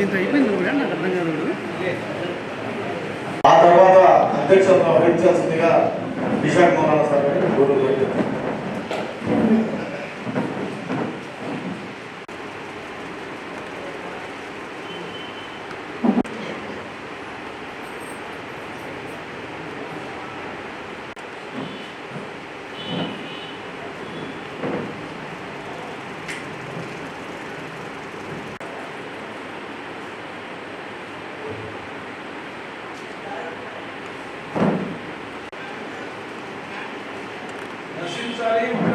ఇంత అయిపోయింది కూడా నాకు అర్థం కాదు ఆ తర్వాత అధ్యక్షత వహించాల్సిందిగా విశాఖ మోహన్ సార్ గారు Aí, estaremos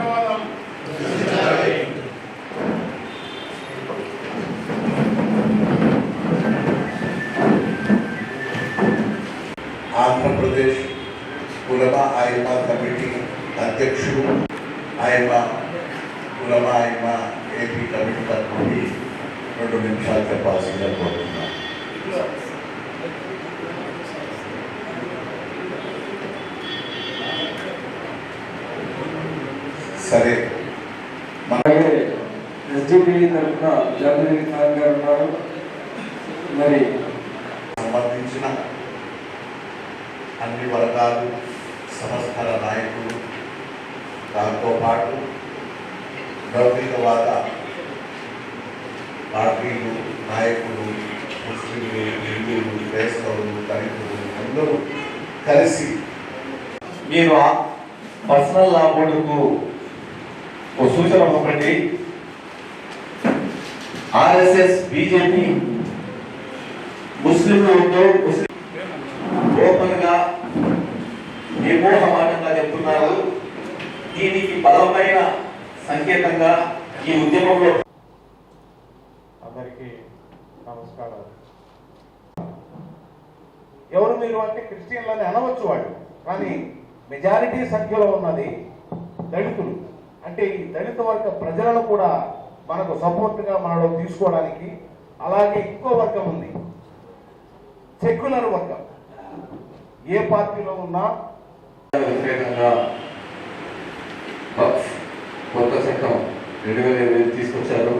సరే. అలాగే ఎస్డిపి తరఫున జాతీయ ఖాన్ గారు ఉన్నారు. మరి సంబంధించిన అన్ని వర్గాలు సంస్థల నాయకులు దాంతో పాటు లౌకికవాద పార్టీలు నాయకులు ముస్లింలు హిందువులు క్రైస్తవులు దళితులు అందరూ కలిసి మీరు పర్సనల్ లా బోర్డుకు ఒక సూచన ఒకటి ఆర్ఎస్ఎస్ బీజేపీ ముస్లింలతో ముస్లిం ఓపెన్గా నిర్మోహమానంగా చెప్తున్నారు. దీనికి బలమైన సంకేతంగా ఈ ఉద్యమంలో అందరికీ నమస్కారం ఎవరు మీరు అంటే క్రిస్టియన్లని అనవచ్చు వాళ్ళు కానీ మెజారిటీ సంఖ్యలో ఉన్నది దళితులు. అంటే ఈ దళిత వర్గ ప్రజలను కూడా మనకు సపోర్ట్గా మనలో తీసుకోవడానికి అలాగే ఇంకో వర్గం ఉంది. సెక్యులర్ వర్గం. ఏ పార్టీలో ఉన్నా వ్యతిరేకంగా కొత్త చట్టం రెండు వేల ఇరవై తీసుకొచ్చారు.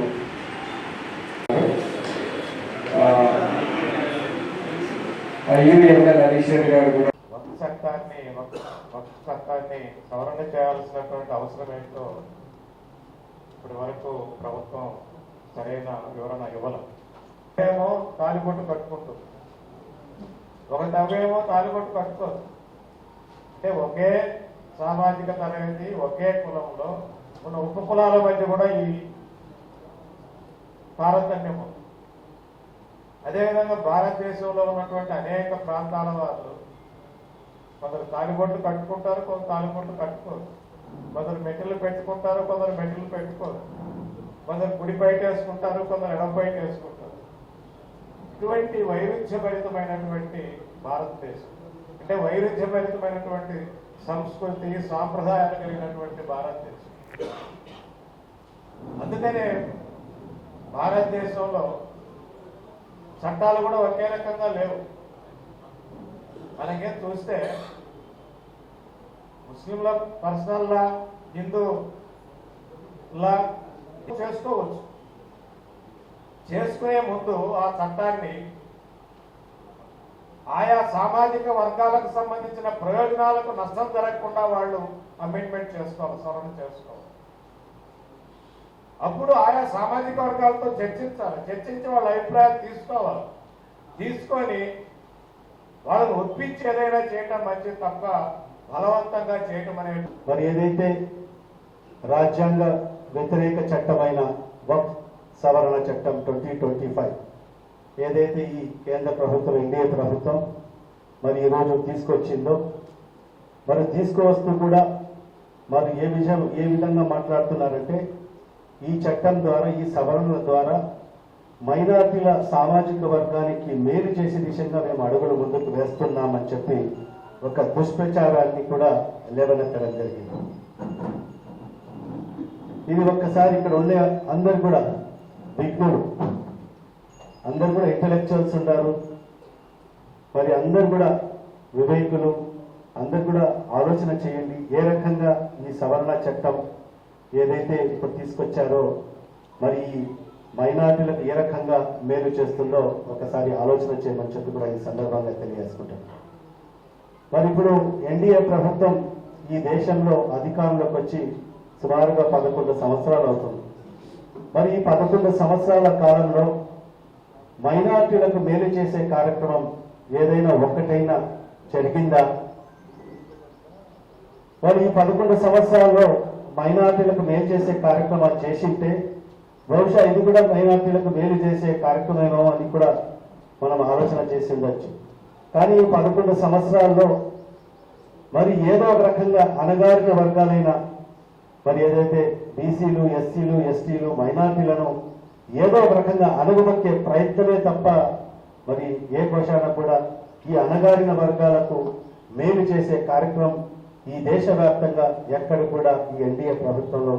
యూనియన్ హరీశ్వర్ గారు కూడా వక్ఫ్ చట్టాన్ని వక్ఫ్ వక్ఫ్ చట్టాన్ని సవరణ చేయాల్సినటువంటి అవసరం ఏంటో ఇప్పటి వరకు ప్రభుత్వం సరైన వివరణ ఇవ్వడం ఏమో తాలిబొట్టు కట్టుకుంటుంది ఒక తవ్వేమో తాలిబొట్టు కట్టుకోదు. అంటే ఒకే సామాజిక తరగతి ఒకే కులంలో ఉన్న ఉప కులాల మధ్య కూడా ఈ తారతమ్యం ఉంది. అదేవిధంగా భారతదేశంలో ఉన్నటువంటి అనేక ప్రాంతాల వాళ్ళు కొందరు తాలిబొట్లు కట్టుకుంటారు కొందరు తాలిబొట్లు కట్టుకోరు. కొందరు మెట్లు పెట్టుకుంటారు కొందరు మెట్లు పెట్టుకోరు. కొందరు గుడి బయట వేసుకుంటారు కొందరు ఎడం బయట వేసుకుంటారు. ఇటువంటి వైరుధ్యభరితమైనటువంటి భారతదేశం. అంటే వైరుధ్యభరితమైనటువంటి సంస్కృతి సాంప్రదాయాలు కలిగినటువంటి భారతదేశం. అందుకనే భారతదేశంలో చట్టాలు కూడా ఒకే రకంగా లేవు. మనకేం చూస్తే ముస్లింల పర్సనల్ లా హిందూ లా చేసుకోవచ్చు. చేసుకునే ముందు ఆ చట్టాన్ని ఆయా సామాజిక వర్గాలకు సంబంధించిన ప్రయోజనాలకు నష్టం జరగకుండా వాళ్ళు అమెండ్మెంట్ చేసుకోవాలి సవరణ చేసుకోవాలి. అప్పుడు ఆయా సామాజిక వర్గాలతో చర్చించాలి. చర్చించి వాళ్ళ అభిప్రాయాలు తీసుకోవాలి. తీసుకొని వాళ్ళని ఒప్పించి ఏదైనా చేయటం మంచిది తప్ప బలవంతంగా చేయటం అనేది మరి ఏదైతే రాజ్యాంగ వ్యతిరేక చట్టమైన వక్ సవరణ చట్టం ట్వంటీ ట్వంటీ ఫైవ్ ఏదైతే ఈ కేంద్ర ప్రభుత్వం ఎన్డీఏ ప్రభుత్వం మరి ఈరోజు తీసుకొచ్చిందో మరి తీసుకువస్తూ కూడా మరి ఏ విషయం ఏ విధంగా మాట్లాడుతున్నారంటే ఈ చట్టం ద్వారా ఈ సవరణల ద్వారా మైనార్టీల సామాజిక వర్గానికి మేలు చేసే దిశగా మేము అడుగులు ముందుకు వేస్తున్నామని చెప్పి ఒక దుష్ప్రచారాన్ని కూడా లేవనెత్తడం జరిగింది. ఇది ఒక్కసారి ఇక్కడ ఉండే అందరు కూడా విజ్ఞులు అందరు కూడా ఇంటలెక్చువల్స్ ఉన్నారు మరి అందరు కూడా వివేకులు. అందరు కూడా ఆలోచన చేయండి. ఏ రకంగా ఈ సవరణ చట్టం ఏదైతే ఇప్పుడు తీసుకొచ్చారో మరి ఈ మైనార్టీలకు ఏ రకంగా మేలు చేస్తుందో ఒకసారి ఆలోచన చేయమని చెప్పి కూడా ఈ సందర్భంగా తెలియజేసుకుంటాను మరి ఇప్పుడు ఎన్డీఏ ప్రభుత్వం ఈ దేశంలో అధికారంలోకి వచ్చి సుమారుగా పదకొండు సంవత్సరాలు అవుతుంది. మరి ఈ పదకొండు సంవత్సరాల కాలంలో మైనార్టీలకు మేలు చేసే కార్యక్రమం ఏదైనా ఒక్కటైనా జరిగిందా? మరి ఈ పదకొండు సంవత్సరాల్లో మైనార్టీలకు మేలు చేసే కార్యక్రమాలు చేసింటే బహుశా ఇది కూడా మైనార్టీలకు మేలు చేసే కార్యక్రమమేమో అని కూడా మనం ఆలోచన చేసి ఉండొచ్చు. కానీ ఈ పదకొండు సంవత్సరాల్లో మరి ఏదో ఒక రకంగా అణగారిన వర్గాలైన మరి ఏదైతే బీసీలు ఎస్సీలు ఎస్టీలు మైనార్టీలను ఏదో ఒక రకంగా అణగదొక్కే ప్రయత్నమే తప్ప మరి ఏ కోశాన కూడా ఈ అణగారిన వర్గాలకు మేలు చేసే కార్యక్రమం ఈ దేశవ్యాప్తంగా ఎక్కడ కూడా ఈ ఎన్డీఏ ప్రభుత్వంలో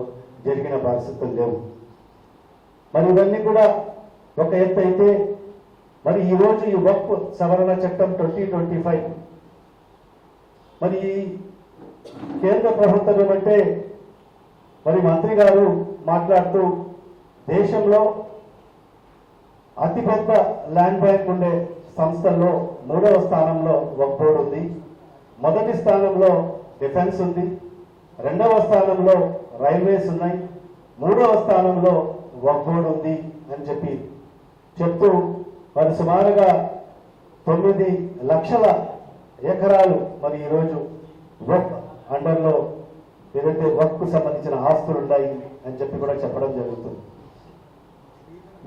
జరిగిన పరిస్థితులు లేవు. మరి ఇవన్నీ కూడా ఒక ఎత్తు అయితే మరి ఈ రోజు ఈ వక్ఫ్ సవరణ చట్టం ట్వంటీ ట్వంటీ ఫైవ్. మరి ఈ కేంద్ర ప్రభుత్వం ఏమంటే మరి మంత్రి గారు మాట్లాడుతూ దేశంలో అతిపెద్ద ల్యాండ్ బ్యాంక్ ఉండే సంస్థల్లో మూడవ స్థానంలో వక్ఫ్ ఉంది. మొదటి స్థానంలో డిఫెన్స్ ఉంది. రెండవ స్థానంలో రైల్వేస్ ఉన్నాయి. మూడవ స్థానంలో వక్ఫ్ ఉంది అని చెప్పి చెప్తూ మరి సుమారుగా తొమ్మిది లక్షల ఎకరాలు మరి ఈరోజు వక్ అండర్లో ఏదైతే వర్క్ సంబంధించిన ఆస్తులు ఉన్నాయి అని చెప్పి కూడా చెప్పడం జరుగుతుంది.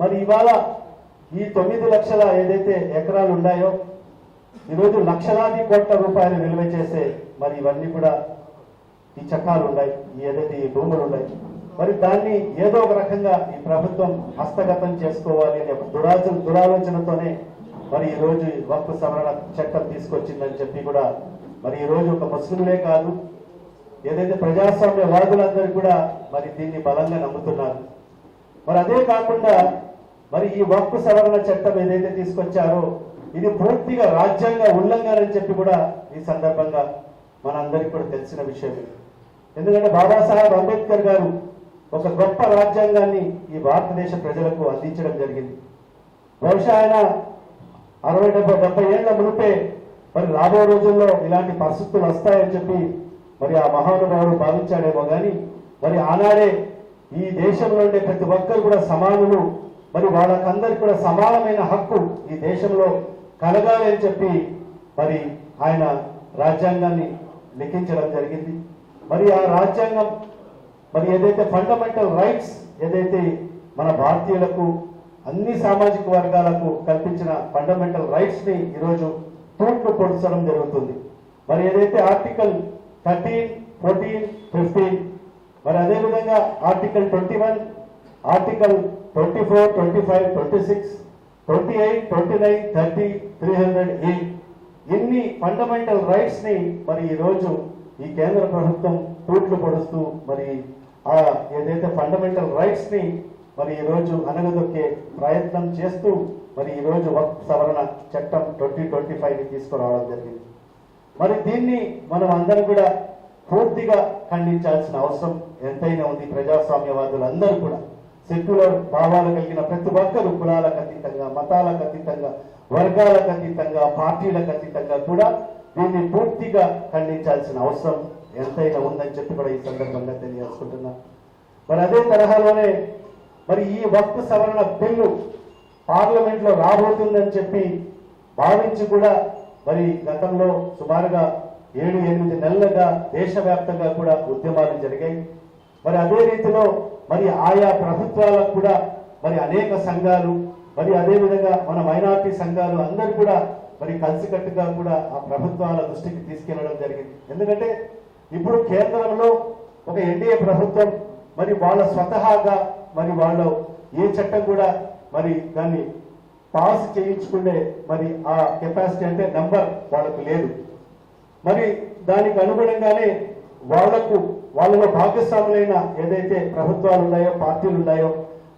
మరి ఇవాళ ఈ తొమ్మిది లక్షల ఏదైతే ఎకరాలు ఉన్నాయో ఈరోజు లక్షలాది కోట్ల రూపాయలు విలువ చేసే మరి ఇవన్నీ కూడా ఈ చక్రాలు ఉన్నాయి ఏదైతే ఈ భూములు ఉన్నాయి. మరి దాన్ని ఏదో ఒక రకంగా ఈ ప్రభుత్వం హస్తగతం చేసుకోవాలి అనే దురాచన దురాలోచనతోనే మరి ఈ రోజు ఈ వక్ఫ్ సవరణ చట్టం తీసుకొచ్చిందని చెప్పి కూడా మరి ఈ రోజు ఒక ముస్లింలే కాదు ఏదైతే ప్రజాస్వామ్య వాదులందరూ కూడా మరి దీన్ని బలంగా నమ్ముతున్నారు. మరి అదే కాకుండా మరి ఈ వక్ఫ్ సవరణ చట్టం ఏదైతే తీసుకొచ్చారో ఇది పూర్తిగా రాజ్యాంగ ఉల్లంఘన అని చెప్పి కూడా ఈ సందర్భంగా మనందరికీ కూడా తెలిసిన విషయమే. ఎందుకంటే బాబాసాహెబ్ అంబేద్కర్ గారు ఒక గొప్ప రాజ్యాంగాన్ని ఈ భారతదేశ ప్రజలకు అందించడం జరిగింది. బహుశా ఆయన అరవై డెబ్బై డెబ్బై ఏళ్ళ మునిపే మరి రాబో రోజుల్లో ఇలాంటి పరిస్థితులు వస్తాయని చెప్పి మరి ఆ మహానుభావుడు భావించాడేమో కానీ మరి ఆనాడే ఈ దేశంలో ఉండే ప్రతి ఒక్కరు కూడా సమానులు మరి వాళ్ళకందరికి కూడా సమానమైన హక్కు ఈ దేశంలో కలగాలి అని చెప్పి మరి ఆయన రాజ్యాంగాన్ని లిఖించడం జరిగింది. మరి ఆ రాజ్యాంగం మరి ఏదైతే ఫండమెంటల్ రైట్స్ ఏదైతే మన భారతీయులకు అన్ని సామాజిక వర్గాలకు కల్పించిన ఫండమెంటల్ రైట్స్ని ఈరోజు తూట్లు పొడుచడం జరుగుతుంది. మరి ఏదైతే ఆర్టికల్ థర్టీన్ ఫోర్టీన్ ఫిఫ్టీన్ మరి అదేవిధంగా article twenty one article twenty four twenty five twenty six twenty eight twenty nine thirty three hundred A ఇన్ని ఫండమెంటల్ రైట్స్ని మరి ఈరోజు ఈ కేంద్ర ప్రభుత్వం తూట్లు పొడుస్తూ మరి ఏదైతే ఫండమెంటల్ రైట్స్ని మరి ఈరోజు అనగదొక్కే ప్రయత్నం చేస్తూ మరి ఈరోజు వర్క్ వక్ఫ్ సవరణ చట్టం ట్వంటీ ట్వంటీ ఫైవ్ని తీసుకురావడం జరిగింది. మరి దీన్ని మనం అందరం కూడా పూర్తిగా ఖండించాల్సిన అవసరం ఎంతైనా ఉంది. ప్రజాస్వామ్యవాదులు అందరూ కూడా సెక్యులర్ భావాలు కలిగిన ప్రతి ఒక్కరు కులాలకు అతీతంగా మతాలకు అతీతంగా వర్గాలకు అతీతంగా పార్టీలకు అతీతంగా కూడా దీన్ని పూర్తిగా ఖండించాల్సిన అవసరం ఎంతైనా ఉందని చెప్పి కూడా ఈ సందర్భంగా తెలియజేసుకుంటున్నా. మరి అదే తరహాలోనే మరి ఈ వక్ఫ్ సవరణ బిల్లు పార్లమెంట్లో రాబోతుందని చెప్పి భావించి కూడా మరి గతంలో సుమారుగా ఏడు ఎనిమిది నెలలుగా దేశవ్యాప్తంగా కూడా ఉద్యమాలు జరిగాయి. మరి అదే రీతిలో మరి ఆయా ప్రభుత్వాలకు కూడా మరి అనేక సంఘాలు మరి అదేవిధంగా మన మైనార్టీ సంఘాలు అందరూ కూడా మరి కలిసికట్టుగా కూడా ఆ ప్రభుత్వాల దృష్టికి తీసుకెళ్ళడం జరిగింది. ఎందుకంటే ఇప్పుడు కేంద్రంలో ఒక ఎన్డీఏ ప్రభుత్వం మరి వాళ్ళ స్వతహాగా మరి వాళ్ళు ఏ చట్టం కూడా మరి దాన్ని పాస్ చేయించుకునే మరి ఆ కెపాసిటీ అంటే నంబర్ వాళ్ళకు లేదు. మరి దానికి అనుగుణంగానే వాళ్ళకు వాళ్ళలో భాగస్వాములైన ఏదైతే ప్రభుత్వాలు ఉన్నాయో పార్టీలు ఉన్నాయో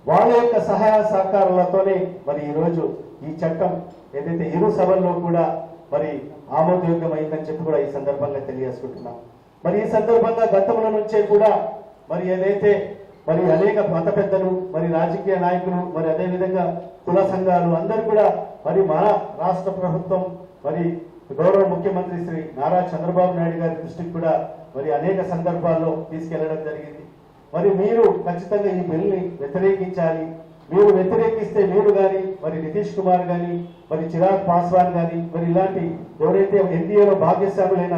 వాళ్ళ యొక్క సహాయ సహకారాలతోనే మరి ఈరోజు ఈ చట్టం ఏదైతే ఇరు సభల్లో కూడా మరి ఆమోదయోగ్యమైందని చెప్పి కూడా ఈ సందర్భంగా తెలియజేసుకుంటున్నాం. మరి ఈ సందర్భంగా గతంలో నుంచే కూడా మరి ఏదైతే మరి అనేక మత పెద్దలు మరి రాజకీయ నాయకులు మరి అదేవిధంగా కుల సంఘాలు అందరూ కూడా మరి మన రాష్ట్ర ప్రభుత్వం మరి గౌరవ ముఖ్యమంత్రి శ్రీ నారా చంద్రబాబు నాయుడు గారి దృష్టికి కూడా మరి అనేక సందర్భాల్లో తీసుకెళ్ళడం జరిగింది. మరి మీరు ఖచ్చితంగా ఈ బిల్ని వ్యతిరేకించాలి. మీరు వ్యతిరేకిస్తే మీరు గాని మరి నితీష్ కుమార్ గాని మరి చిరాగ్ పాస్వాన్ గాని మరి ఇలాంటి ఎవరైతే ఎన్డీఏలో భాగస్వాములైన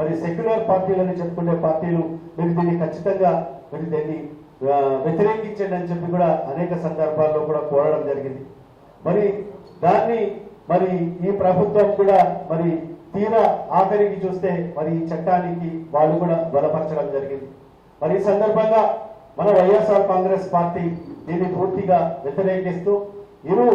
మరి సెక్యులర్ పార్టీలని చెప్పుకునే పార్టీలు మీరు దీన్ని ఖచ్చితంగా మరి దీన్ని వ్యతిరేకించండి అని చెప్పి కూడా అనేక సందర్భాల్లో కూడా కోరడం జరిగింది. మరి దాన్ని మరి ఈ ప్రభుత్వం కూడా మరి తీరా ఆఖరికి చూస్తే మరి ఈ చట్టానికి వాళ్ళు కూడా బలపరచడం జరిగింది. మరి ఈ సందర్భంగా మన వైఎస్ఆర్ కాంగ్రెస్ పార్టీ దీన్ని పూర్తిగా వ్యతిరేకిస్తూ ఇరు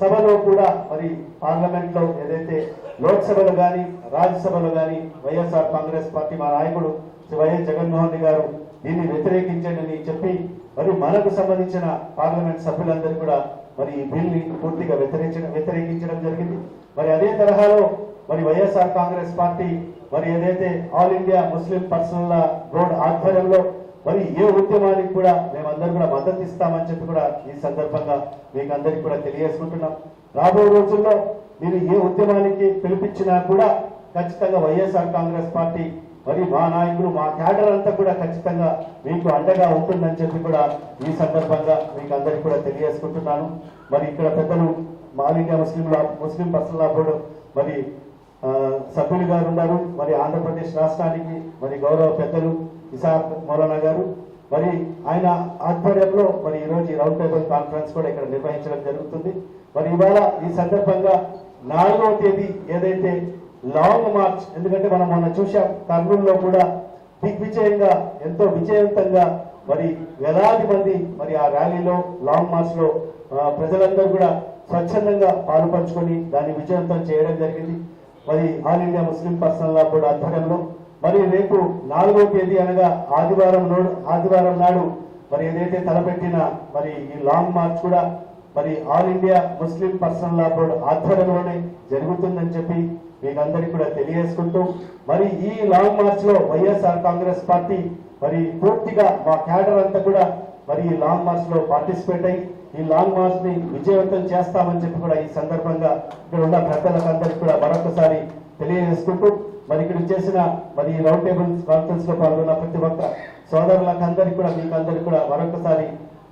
సభలో కూడా మరి పార్లమెంట్లో ఏదైతే లోక్సభలో గాని రాజ్యసభలో గాని వైఎస్ఆర్ కాంగ్రెస్ పార్టీ మా నాయకుడు శ్రీ వైఎస్ జగన్మోహన్ రెడ్డి గారు దీన్ని వ్యతిరేకించండి చెప్పి మరి మనకు సంబంధించిన పార్లమెంట్ సభ్యులందరూ కూడా మరి ఈ బిల్ని పూర్తిగా వ్యతిరేకించడం వ్యతిరేకించడం జరిగింది. మరి అదే తరహాలో మరి వైఎస్ఆర్ కాంగ్రెస్ పార్టీ మరి ఏదైతే all India Muslim personal board ఆధ్వర్యంలో మరి ఏ ఉద్యమానికి కూడా మేమందరం కూడా మద్దతు ఇస్తామని చెప్పి కూడా ఈ సందర్భంగా మీకు అందరికి కూడా తెలియజేసుకుంటున్నాం. రాబోయే రోజుల్లో మీరు ఏ ఉద్యమానికి పిలిపించినా కూడా ఖచ్చితంగా వైఎస్ఆర్ కాంగ్రెస్ పార్టీ మరి మా నాయకులు మా క్యాడర్ అంతా కూడా ఖచ్చితంగా మీకు అండగా ఉంటుందని చెప్పి కూడా ఈ సందర్భంగా మీకు అందరికి కూడా తెలియజేసుకుంటున్నాను. మరి ఇక్కడ పెద్దలు all Muslim Muslim personal law board మరి సభ్యులు గారు ఉన్నారు. మరి ఆంధ్రప్రదేశ్ రాష్ట్రానికి మరి గౌరవ పెద్దలు ఇసాక్ మౌలానా గారు. మరి ఆయన ఆధ్వర్యంలో మరి ఈ రోజు ఈ రౌండ్ టేబుల్ కాన్ఫరెన్స్ కూడా ఇక్కడ నిర్వహించడం జరుగుతుంది. మరి ఇవాళ ఈ సందర్భంగా నాలుగవ తేదీ ఏదైతే లాంగ్ మార్చ్ ఎందుకంటే మనం మొన్న చూశాం కర్నూలులో కూడా దిగ్విజయంగా ఎంతో విజయవంతంగా మరి వేలాది మంది మరి ఆ ర్యాలీలో లాంగ్ మార్చ్లో ప్రజలందరూ కూడా స్వచ్ఛందంగా పాలు పంచుకొని దాన్ని విజయవంతం చేయడం జరిగింది. మరి all India Muslim personal law board ఆధ్వర్యంలో మరి రేపు నాలుగో తేదీ అనగా ఆదివారం నాడు ఆదివారం నాడు మరి ఏదైతే తలపెట్టిన మరి ఈ లాంగ్ మార్చ్ కూడా మరి all India Muslim personal law board ఆధ్వర్యంలోనే జరుగుతుందని చెప్పి మీకు కూడా తెలియజేసుకుంటూ మరి ఈ లాంగ్ మార్చ్లో వైఎస్ఆర్ కాంగ్రెస్ పార్టీ మరి పూర్తిగా మా క్యాడర్ అంతా కూడా మరి ఈ లాంగ్ మార్చ్లో పార్టిసిపేట్ అయ్యి ఈ లాంగ్ మార్చ్ని విజయవంతం చేస్తామని చెప్పి కూడా ఈ సందర్భంగా ఇక్కడ ఉన్న పెద్దలకు అందరికి కూడా మరొకసారి తెలియజేసుకుంటూ మరి ఇక్కడ చేసిన మరి రౌండ్ టేబుల్ కాన్ఫరెన్స్లో పాల్గొన్న ప్రతి ఒక్క సోదరులకు అందరికీ కూడా మీకు అందరికీ కూడా మరొకసారి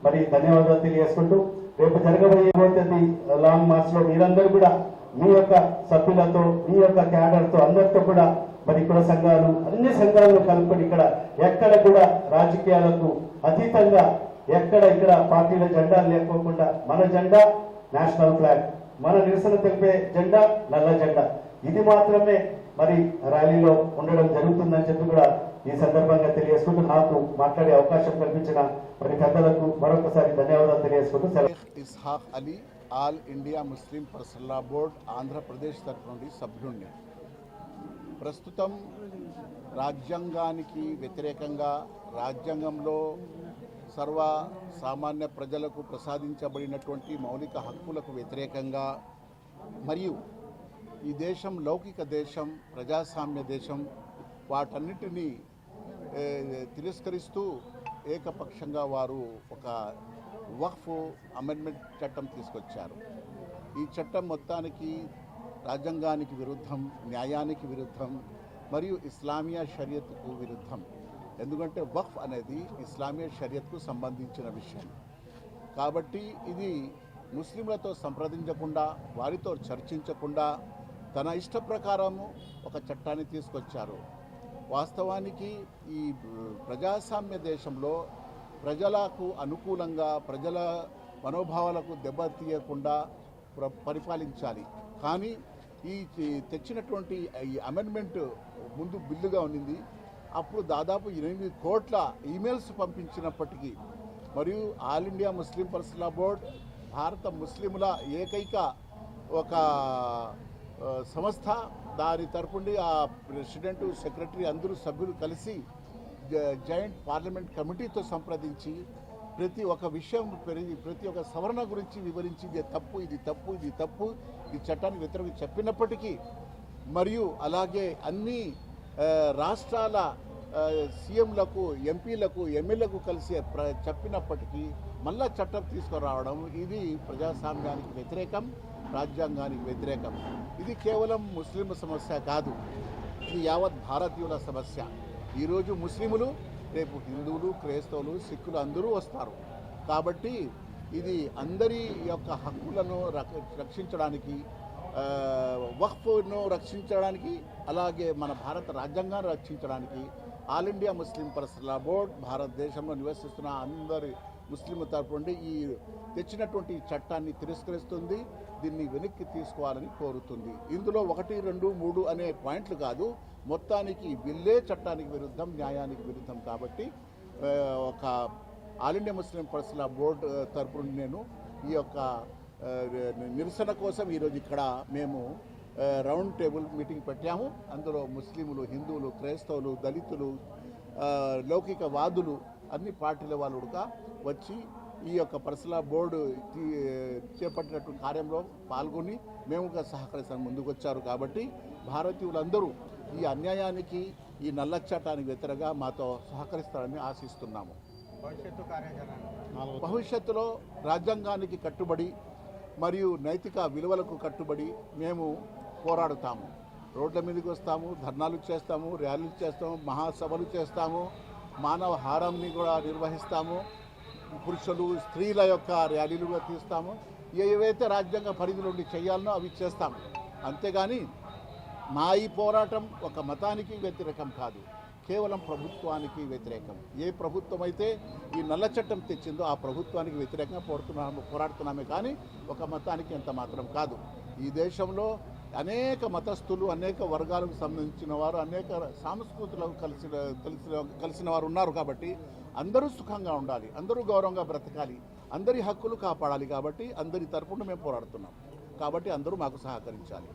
మరి ధన్యవాదాలు తెలియజేసుకుంటూ రేపు జరగబోయే తేదీ లాంగ్ మార్చ్లో మీరందరూ కూడా మీ యొక్క సభ్యులతో మీ యొక్క క్యాడర్తో అందరితో కూడా మరి కుల సంఘాలు అన్ని సంఘాలను కలుపుకొని ఇక్కడ ఎక్కడ కూడా రాజకీయాలకు అతీతంగా ఎక్కడ ఇక్కడ పార్టీల జెండా లేకోకుండా మన జెండా నేషనల్ ఫ్లాగ్ మన నిరసన తెలిపే జెండా నల్ల జెండా. ఇది మాత్రమే మరి ర్యాలీలో ఉండడం జరుగుతుందని చెప్పి కూడా ఈ సందర్భంగా తెలియజేసుకుంటూ నాకు మాట్లాడే అవకాశం కల్పించిన మరి పెద్దలకు మరొకసారి ధన్యవాదాలు తెలియజేసుకుంటూ సెలవు. Ishaq Ali all India Muslim personal board Andhra Pradesh తరఫు నుండి సభ్యుణ్ణి. ప్రస్తుతం రాజ్యాంగానికి వ్యతిరేకంగా రాజ్యాంగంలో సర్వ సామాన్య ప్రజలకు ప్రసాదించబడినటువంటి మౌలిక హక్కులకు వ్యతిరేకంగా మరియు ఈ దేశం లౌకిక దేశం ప్రజాస్వామ్య దేశం వాటన్నిటినీ తిరస్కరిస్తూ ఏకపక్షంగా వారు ఒక వక్ఫ్ అమెండ్మెంట్ చట్టం తీసుకొచ్చారు. ఈ చట్టం మొత్తానికి రాజ్యాంగానికి విరుద్ధం న్యాయానికి విరుద్ధం మరియు ఇస్లామియా షరియత్కు విరుద్ధం. ఎందుకంటే వక్ఫ్ అనేది ఇస్లామియా షరియత్కు సంబంధించిన విషయం. కాబట్టి ఇది ముస్లింలతో సంప్రదించకుండా వారితో చర్చించకుండా తన ఇష్ట ప్రకారము ఒక చట్టాన్ని తీసుకొచ్చారు. వాస్తవానికి ఈ ప్రజాస్వామ్య దేశంలో ప్రజలకు అనుకూలంగా ప్రజల మనోభావాలకు దెబ్బతీయకుండా ప్ర- పరిపాలించాలి. కానీ ఈ తెచ్చినటువంటి ఈ అమెండ్మెంట్ ముందు బిల్లుగా ఉన్నింది. అప్పుడు దాదాపు ఎనిమిది కోట్ల ఈమెయిల్స్ పంపించినప్పటికీ మరియు all India Muslim personal board భారత ముస్లింల ఏకైక ఒక సంస్థ దాని తరపుండి ఆ ప్రెసిడెంట్ సెక్రటరీ అందరూ సభ్యులు కలిసి జ- జాయింట్ పార్లమెంట్ కమిటీతో సంప్రదించి ప్రతి ఒక్క విషయం ప్రతి ఒక్క సవరణ గురించి వివరించి ఇది తప్పు ఇది తప్పు ఇది తప్పు ఈ చట్టానికి వ్యతిరేకంగా చెప్పినప్పటికీ మరియు అలాగే అన్ని రాష్ట్రాల సీఎంలకు ఎంపీలకు ఎమ్మెల్యేలకు కలిసి ప్ర చెప్పినప్పటికీ మళ్ళా చట్టం తీసుకురావడం ఇది ప్రజాస్వామ్యానికి వ్యతిరేకం. రాజ్యాంగానికి వ్యతిరేకం. ఇది కేవలం ముస్లిం సమస్య కాదు. ఇది యావత్ భారతీయుల సమస్య. ఈరోజు ముస్లిములు రేపు హిందువులు క్రైస్తవులు సిక్కులు అందరూ వస్తారు. కాబట్టి ఇది అందరి యొక్క హక్కులను రక్షించడానికి వక్ఫ్ను రక్షించడానికి అలాగే మన భారత రాజ్యాంగాన్ని రక్షించడానికి all India Muslim personal board భారతదేశంలో నివసిస్తున్న అందరి ముస్లిం తరపు నుండి ఈ తెచ్చినటువంటి చట్టాన్ని తిరస్కరిస్తుంది దీన్ని వెనక్కి తీసుకోవాలని కోరుతుంది. ఇందులో ఒకటి రెండు మూడు అనే పాయింట్లు కాదు మొత్తానికి బిల్లే చట్టానికి విరుద్ధం న్యాయానికి విరుద్ధం కాబట్టి ఒక all India Muslim personal board తరపు నేను ఈ యొక్క నిరసన కోసం ఈరోజు ఇక్కడ మేము రౌండ్ టేబుల్ మీటింగ్ పెట్టాము. అందులో ముస్లింలు హిందువులు క్రైస్తవులు దళితులు లౌకికవాదులు లౌకిక వాదులు అన్ని పార్టీల వాళ్ళు కూడా వచ్చి ఈ యొక్క పర్సనల్ బోర్డు చేపట్టినటువంటి కార్యంలో పాల్గొని మేము కూడా సహకరిస్తాను ముందుకు వచ్చారు కాబట్టి భారతీయులందరూ ఈ అన్యాయానికి ఈ నల్ల చట్టానికి వ్యతిరేకంగా మాతో సహకరిస్తారని ఆశిస్తున్నాము. భవిష్యత్తులో రాజ్యాంగానికి కట్టుబడి మరియు నైతిక విలువలకు కట్టుబడి మేము పోరాడుతాము. రోడ్ల మీదకి వస్తాము ధర్నాలు చేస్తాము ర్యాలీలు చేస్తాము మహాసభలు చేస్తాము మానవ హారంని కూడా నిర్వహిస్తాము. పురుషులు స్త్రీల యొక్క ర్యాలీలు కూడా తీస్తాము. ఏవైతే రాజ్యాంగ పరిధి నుండి చేయాలనో అవి చేస్తాము. అంతేగాని మా ఈ పోరాటం ఒక మతానికి వ్యతిరేకం కాదు. కేవలం ప్రభుత్వానికి వ్యతిరేకం. ఏ ప్రభుత్వం అయితే ఈ నల్ల చట్టం తెచ్చిందో ఆ ప్రభుత్వానికి వ్యతిరేకంగా పోరాడుతున్నాము పోరాడుతున్నామే కానీ ఒక మతానికి ఎంత మాత్రం కాదు. ఈ దేశంలో అనేక మతస్థులు అనేక వర్గాలకు సంబంధించిన వారు అనేక సాంస్కృతులకు కలిసిన కలిసిన కలిసిన వారు ఉన్నారు కాబట్టి అందరూ సుఖంగా ఉండాలి అందరూ గౌరవంగా బ్రతకాలి అందరి హక్కులు కాపాడాలి కాబట్టి అందరి తరపున మేము పోరాడుతున్నాం. కాబట్టి అందరూ మాకు సహకరించాలి.